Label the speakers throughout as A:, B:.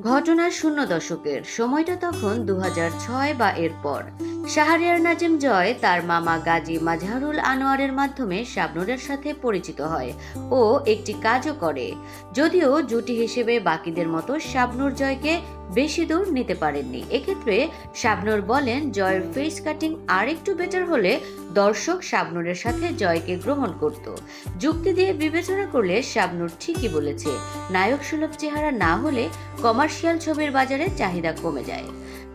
A: ঘটনার শূন্য দশকের সময়টা তখন দু ছয় বা এরপর। শাহরিয়ার নাজিম জয় তার মামা গাজী মাজহারুল আনোয়ারের মাধ্যমে শাবনুরের সাথে পরিচিত হয় ও একটি কাজও করে। যদিও জুটি হিসেবে বাকিদের মতো শাবনুর জয়কে বেশি দূর নিতে পারেননি। এক্ষেত্রে শাবনুর বলেন, জয়ের ফেস কাটিং আর একটু বেটার হলে দর্শক শাবনুরের সাথে জয়কে গ্রহণ করত। যুক্তি দিয়ে বিবেচনা করলে শাবনুর ঠিকই বলেছে, নায়ক সুলভ চেহারা না হলে কমার্শিয়াল ছবির বাজারে চাহিদা কমে যায়।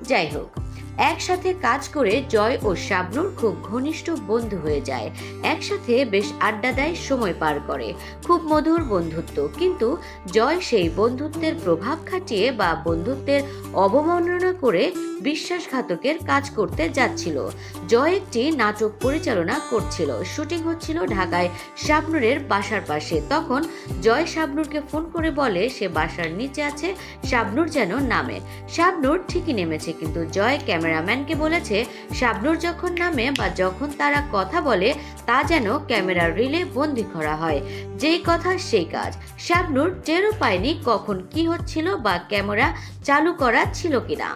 A: যাই হোক একসাথে কাজ করে জয় ও শাবনুর খুব ঘনিষ্ঠ বন্ধু হয়ে যায়। একসাথে বেশ আড্ডা দেয়, সময় পার করে। খুব মধুর বন্ধুত্ব। কিন্তু জয় সেই বন্ধুত্বের প্রভাব খাটিয়ে বা বন্ধুত্বের অবমাননা করে বিশ্বাসঘাতকের কাজ করতে যাচ্ছিল। জয় একটি নাটক পরিচালনা করছিল। শুটিং হচ্ছিল ঢাকায় শাবনুরের বাসার পাশে। তখন জয় শাবনুরকে ফোন করে বলে, সে বাসার নিচে আছে, শাবনুর যেন নামে। শাবনুর ঠিকই নেমেছে, কিন্তু জয় ক্যামেরাম্যানকে বলেছে, শাবনুর যখন নামে বা যখন তারা কথা বলে, তা যেন ক্যামেরার রিলে বন্দি করা হয়। যেই কথা সেই কাজ। শাবনুর টেরও পায়নি কখন কি হচ্ছিল বা ক্যামেরা চালু করা ছিল কিনা।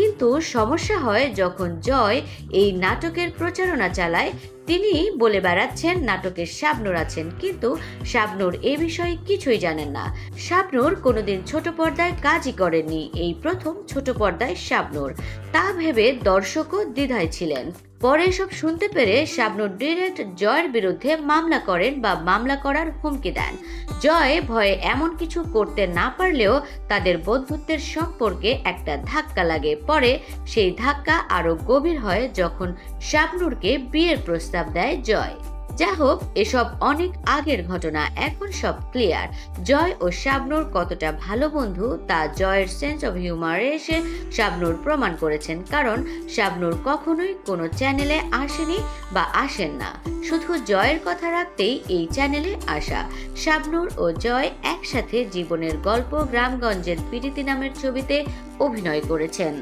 A: কিন্তু সমস্যা হয় যখন জয় এই নাটকের প্রচারণা চালায়। তিনি বলে বেড়াচ্ছেন, নাটকের শাবনুর আছেন। কিন্তু শাবনুর এ বিষয়ে কিছুই জানেন না। শাবনুর কোনোদিন ছোট পর্দায় কাজই করেননি। এই প্রথম ছোট পর্দায় শাবনুর। তা ভেবে দর্শকও দ্বিধায় ছিলেন। পরে এসব শুনতে পেরে শাবনুর ডিরেক্ট জয়ের বিরুদ্ধে মামলা করেন বা মামলা করার হুমকি দেন। জয় ভয়ে এমন কিছু করতে না পারলেও তাদের বন্ধুত্বের সম্পর্কে একটা ধাক্কা লাগে। পরে সেই ধাক্কা আরও গভীর হয় যখন শাবনুরকে বিয়ের প্রস্তাব দেয় জয়। যা হোক এসব অনেক আগের ঘটনা, এখন সব ক্লিয়ার জয় ও শাবনুর কতটা ভালো বন্ধু, তা জয়ের সেন্স অফ হিউমারে এসে শাবনুর প্রমাণ করেছেন, কারণ শাবনুর কখনোই কোনো চ্যানেলে আসেনি বা আসেন না। শুধু জয়ের কথা রাখতেই এই চ্যানেলে আসা। শাবনুর ও জয় একসাথে জীবনের গল্প গ্রামগঞ্জের পিরিতি নামের ছবিতে অভিনয় করেছেন।